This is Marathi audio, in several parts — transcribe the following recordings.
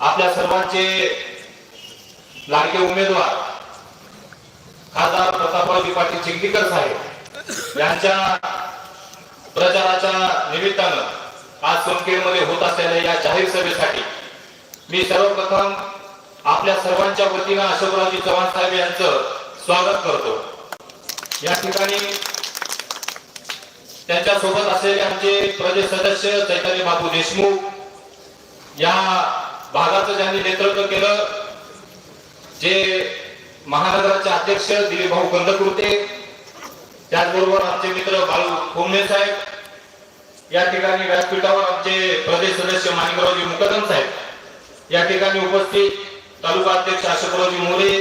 आपल्या सर्वांचे लाडके उमेदवार खासदार प्रतापरावजी पाटील चिखलीकर साहेब यांच्या प्रचाराच्या निमित्तानं आज सोनखेडमध्ये होत असलेल्या या जाहीर सभेसाठी मी सर्वप्रथम आपल्या सर्वांच्या वतीनं अशोकरावजी चव्हाण साहेब यांचं स्वागत करतो. या ठिकाणी त्यांच्यासोबत असलेले आमचे प्रदेश सदस्य चैतन्य बापू देशमुख या भागाचं ज्यांनी नेतृत्व केलं जे महानगराचे अध्यक्ष दिलीप भाऊ कंदकुर्ते त्याचबरोबर आमचे मित्र बाळू कोमणे साहेब या ठिकाणी व्यासपीठावर आमचे प्रदेश सदस्य माणिकरावजी मुकदम साहेब या ठिकाणी उपस्थित तालुका अध्यक्ष अशोकरावजी मोरे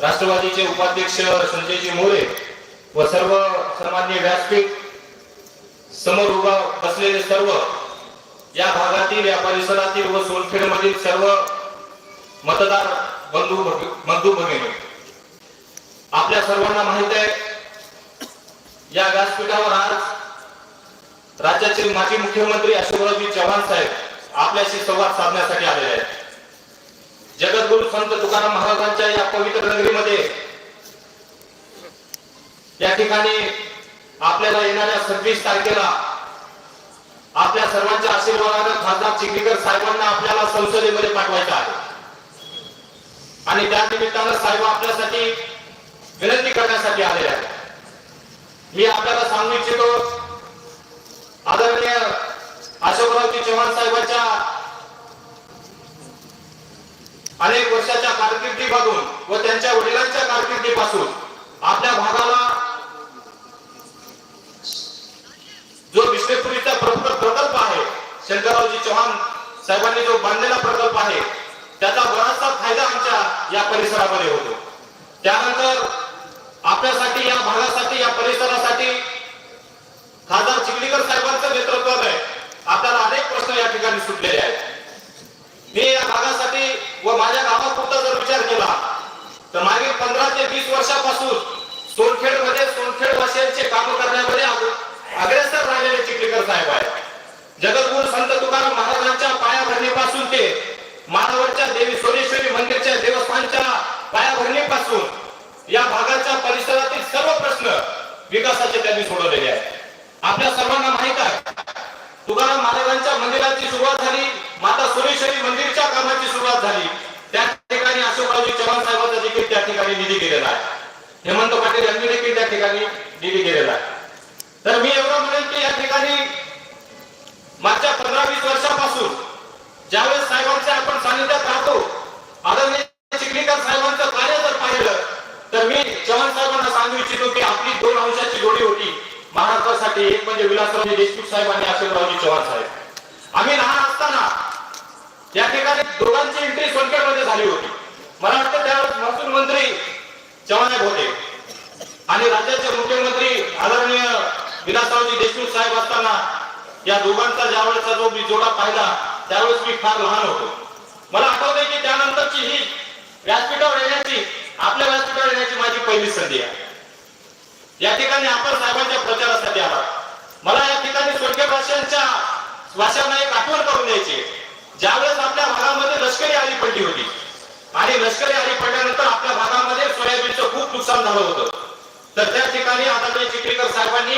राष्ट्रवादीचे उपाध्यक्ष संजयजी मोरे व सर्व सर्वांनी व्यासपीठ समोर उभा बसलेले सर्व या भागातील या परिसरातील व सोनखेडमधील सर्व मतदार बंधू बंधू भगिनी आपल्या सर्वांना माहीत आहे या व्यासपीठावर आज राज्याचे माजी मुख्यमंत्री अशोकरावजी चव्हाण साहेब आपल्याशी संवाद साधण्यासाठी आलेले आहेत. जगद्गुरु संत तुकाराम महाराजांच्या या पवित्र नगरीमध्ये या ठिकाणी आपल्याला येणाऱ्या सव्वीस तारखेला सर्वांच्या आशीर्वादानं खासदार चिखलीकर साहेबांना आपल्याला संसदेमध्ये पाठवायचं आहे. आणि त्या निमित्तानं साहेब आपल्यासाठी विनंती करण्यासाठी आलेले आहेत. मी आपल्याला सांगू इच्छितो आदरणीय अशोकरावजी चव्हाण साहेबांच्या अनेक वर्षाच्या कारकिर्दीपासून व त्यांच्या वडिलांच्या कारकिर्दीपासून आपल्या भागाला जो विष्णुपुरीचा प्रकल्प प्रकल्प आहे शंकररावजी चव्हाण साहेबांनी जो बांधलेला प्रकल्प आहे त्याचा बराचसा फायदा आमच्या या परिसरामध्ये होतो. त्यानंतर आपल्यासाठी या भागासाठी या परिसरासाठी खासदार चिखलीकर साहेबांचं नेतृत्व आहे. आपल्याला अनेक प्रश्न या ठिकाणी सुटलेले आहेत. मी या भागासाठी व माझ्या गावापुरता जर विचार केला तर मागील पंधरा ते वीस वर्षापासून सोनखेडमध्ये सोनखेड वासियांचे काम करण्यामध्ये अग्रेसर राहिलेले चिखलीकर साहेब आहेत जगद्गुरु संत तुकाराम महाराजांच्या पायाभरणीपासून ते मानवडच्या देवी सोनेश्वरी मंदिरच्या देवस्थानच्या पायाभरणीपासून या भागाच्या परिसरातील सर्व प्रश्न विकासाचे त्यांनी सोडवलेले आहे आपल्या सर्वांना माहीत आहे तुकाराम महाराजांच्या मंदिराची सुरुवात झाली माता सुरेश्वरी मंदिरच्या कामाची सुरुवात झाली. त्या ठिकाणी अशोकरावजी चव्हाण साहेबांचा देखील त्या ठिकाणी निधी गेलेला आहे. हेमंत पाटील यांनी देखील त्या ठिकाणी निधी गेलेला आहे. तर मी एवढं म्हणेन की या ठिकाणी मागच्या पंधरा वीस वर्षापासून ज्यावेळेस साहेबांच्या आपण सानिध्यात राहतो आदरणीय चिखलीकर साहेबांचं कार्य जर पाहिलं तर मी चव्हाण साहेबांना सांगू इच्छितो की आपली दोन अंशाची जोडी होती. महाराष्ट्रासाठी एक म्हणजे विलासरावजी देशमुख साहेब आणि अशोकरावजी चव्हाण साहेब. आम्ही लहान असताना या ठिकाणी दोघांची एंट्री सोनखेडमध्ये झाली होती. मला वाटतं त्यावेळेस महसूल मंत्री चव्हाण होते. आणि राज्याचे मुख्यमंत्री आदरणीय विलासरावजी देशमुख साहेब असताना या दोघांचा ज्यावेळेचा जो मी जोडा पाहिला त्यावेळेस मी फार लहान होतो. मला आठवतंय की त्यानंतरची ही व्यासपीठावर येण्याची आपल्या व्यासपीठावर येण्याची माझी पहिली संधी आहे. या ठिकाणी आपण साहेबांच्या प्रचारासाठी आला मला या ठिकाणी स्वर्गीय भाषांच्या भाषांना एक आठवण करून द्यायची ज्यावेळेस आपल्या भागामध्ये लष्करी आली पडली होती. आणि लष्करी आली पडल्यानंतर आपल्या भागामध्ये सोयाबीनचं खूप नुकसान झालं होतं. तर त्या ठिकाणी आदरणीय चिखलीकर साहेबांनी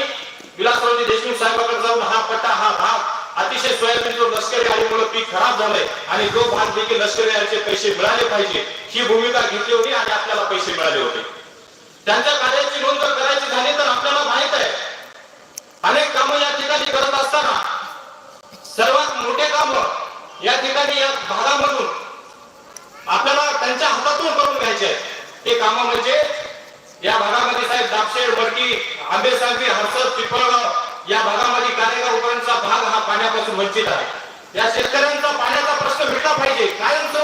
विलासरावजी देशमुख साहेबांकडे जाऊन हा पट्टा हा भाग अतिशय सोयाबीन जो लष्करी आलीमुळे पीक खराब झालंय. आणि जो भाग देखील लष्करी आलीचे पैसे मिळाले पाहिजे ही भूमिका घेतली होती आणि आपल्याला पैसे मिळाले होते. त्यांच्या कार्याची नोंद जर करायची झाली तर आपल्याला माहीत आहे. अनेक कामं या ठिकाणी करत असताना सर्वात मोठे काम या ठिकाणी या भागामधून आपल्याला त्यांच्या हातातून करून घ्यायचे ते काम म्हणजे या भागामध्ये साहेब दापशेड वडकी आंबेसांगी हर्सद पिपळगाव या भागामध्ये कार्यगावकरांचा भाग हा पाण्यापासून वंचित आहे. या शेतकऱ्यांचा पाण्याचा प्रश्न मिटला पाहिजे. कायमस्वरूपी